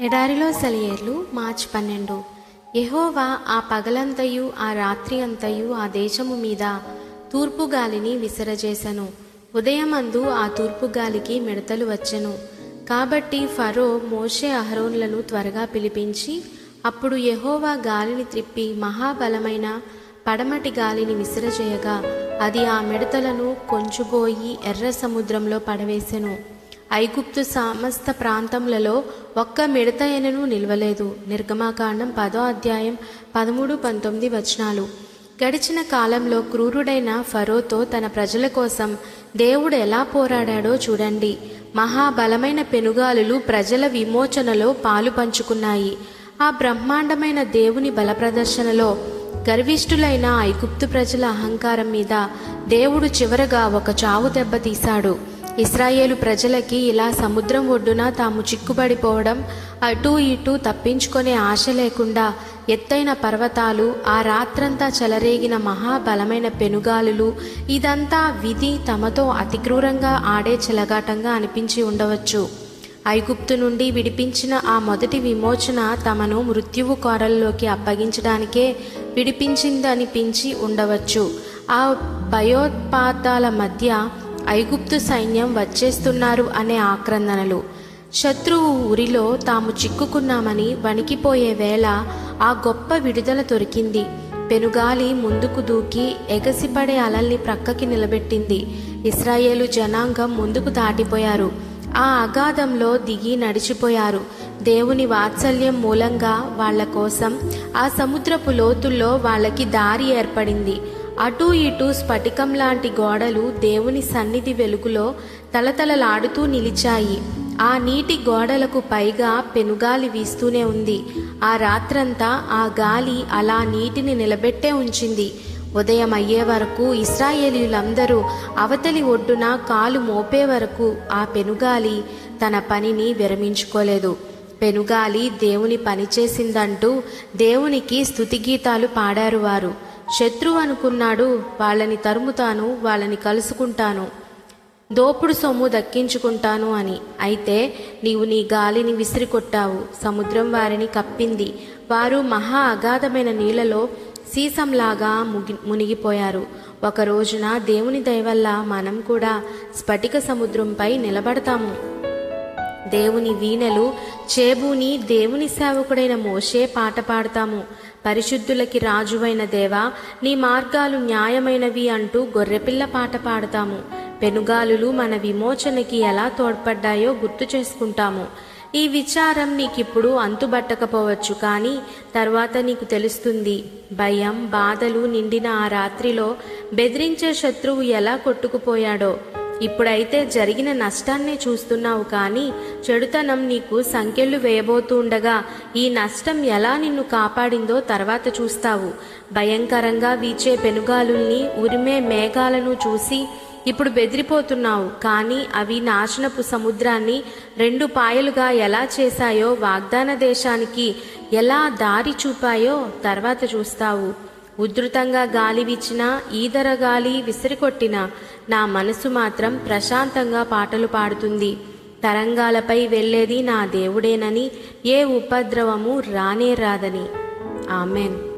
ఎడారిలో సెలయేర్లు మార్చి పన్నెండు. ఎహోవా ఆ పగలంతయు ఆ రాత్రి అంతయు ఆ దేశము మీద తూర్పు గాలిని విసరజేసెను. ఉదయమందు ఆ తూర్పు గాలికి మిడతలు వచ్చెను. కాబట్టి ఫరో మోషే అహరోన్లను త్వరగా పిలిపించి అప్పుడు యహోవా గాలిని త్రిప్పి మహాబలమైన పడమటి గాలిని విసిరజేయగా అది ఆ మిడతలను కొంచుబోయి ఎర్ర సముద్రంలో పడవేసెను. ఐగుప్తు సమస్త ప్రాంతములలో ఒక్క మిడతయనను నిలవలేదు నిల్వలేదు. నిర్గమాకాండం పదో అధ్యాయం పదమూడు పంతొమ్మిది వచనాలు. గడిచిన కాలంలో క్రూరుడైన ఫరోతో తన ప్రజల కోసం దేవుడు ఎలా పోరాడాడో చూడండి. మహాబలమైన పెనుగాలులు ప్రజల విమోచనలో పాలు పంచుకున్నాయి. ఆ బ్రహ్మాండమైన దేవుని బల ప్రదర్శనలో గర్విష్ఠులైన ఐగుప్తు ప్రజల అహంకారం మీద దేవుడు చివరగా ఒక చావు దెబ్బ తీశాడు ఇస్రాయేలు ప్రజలకి ఇలా సముద్రం ఒడ్డున తాము చిక్కుబడిపోవడం అటూ ఇటూ తప్పించుకునే ఆశ లేకుండా ఎత్తైన పర్వతాలు ఆ రాత్రంతా చెలరేగిన మహాబలమైన పెనుగాలులు ఇదంతా విధి తమతో అతిక్రూరంగా ఆడే చెలగాటంగా అనిపించి ఉండవచ్చు. ఐగుప్తు నుండి విడిపించిన ఆ మొదటి విమోచన తమను మృత్యువు కోరల్లోకి అప్పగించడానికే విడిపించిందనిపించి ఉండవచ్చు. ఆ భయోత్పాతాల మధ్య ఐగుప్తు సైన్యం వచ్చేస్తున్నారు అనే ఆక్రందనలు. శత్రువు ఊరిలో తాము చిక్కుకున్నామని వణికిపోయే వేళ ఆ గొప్ప విడుదల దొరికింది. పెనుగాలి ముందుకు దూకి ఎగసిపడే అలల్ని ప్రక్కకి నిలబెట్టింది. ఇస్రాయేలు జనాంగం ముందుకు దాటిపోయారు. ఆ అగాధంలో దిగి నడిచిపోయారు. దేవుని వాత్సల్యం మూలంగా వాళ్ళ కోసం ఆ సముద్రపు లోతుల్లో వాళ్ళకి దారి ఏర్పడింది. అటూ ఇటూ స్ఫటికం లాంటి గోడలు దేవుని సన్నిధి వెలుగులో తలతలలాడుతూ నిలిచాయి. ఆ నీటి గోడలకు పైగా పెనుగాలి వీస్తూనే ఉంది. ఆ రాత్రంతా ఆ గాలి అలా నీటిని నిలబెట్టే ఉంచింది. ఉదయం అయ్యే వరకు ఇస్రాయేలీలందరూ అవతలి ఒడ్డున కాలు మోపే వరకు ఆ పెనుగాలి తన పనిని విరమించుకోలేదు. పెనుగాలి దేవుని పని చేసిందంటూ దేవునికి స్థుతిగీతాలు పాడారు వారు. శత్రువు అనుకున్నాడు వాళ్ళని తరుముతాను వాళ్ళని కలుసుకుంటాను. దోపుడు సొమ్ము దక్కించుకుంటాను అని. అయితే నీవు నీ గాలిని విసిరికొట్టావు సముద్రం వారిని కప్పింది. వారు మహా అగాధమైన నీళ్ళలో సీసంలాగా ముగి మునిగిపోయారు. ఒక రోజున దేవుని దయవల్ల మనం కూడా స్ఫటిక సముద్రంపై నిలబడతాము. దేవుని వీణలు చేబూని దేవుని సేవకుడైన మోషే పాట పాడతాము. పరిశుద్ధులకి రాజువైన దేవా నీ మార్గాలు న్యాయమైనవి అంటూ గొర్రెపిల్ల పాట పాడతాము. పెనుగాలులు మన విమోచనకి ఎలా తోడ్పడ్డాయో గుర్తు చేసుకుంటాము. ఈ విచారం నీకిప్పుడు అంతుబట్టకపోవచ్చు కానీ తర్వాత నీకు తెలుస్తుంది. భయం బాధలు నిండిన ఆ రాత్రిలో బెదిరించే శత్రువు ఎలా కొట్టుకుపోయాడో. ఇప్పుడైతే జరిగిన నష్టాన్నే చూస్తున్నావు కానీ చెడుతనం నీకు సంకెళ్ళు వేయబోతుండగా ఈ నష్టం ఎలా నిన్ను కాపాడిందో తర్వాత చూస్తావు. భయంకరంగా వీచే పెనుగాలుల్ని ఉరిమే మేఘాలను చూసి ఇప్పుడు బెదిరిపోతున్నావు. కానీ అవి నాశనపు సముద్రాన్ని రెండు పాయలుగా ఎలా చేశాయో వాగ్దాన దేశానికి ఎలా దారి చూపాయో తర్వాత చూస్తావు. ఉధృతంగా గాలి వీచినా ఈదర గాలి విసిరికొట్టినా నా మనసు మాత్రం ప్రశాంతంగా పాటలు పాడుతుంది. తరంగాలపై వెళ్ళేది నా దేవుడేనని ఏ ఉపద్రవము రానే రాదని. ఆమెన్.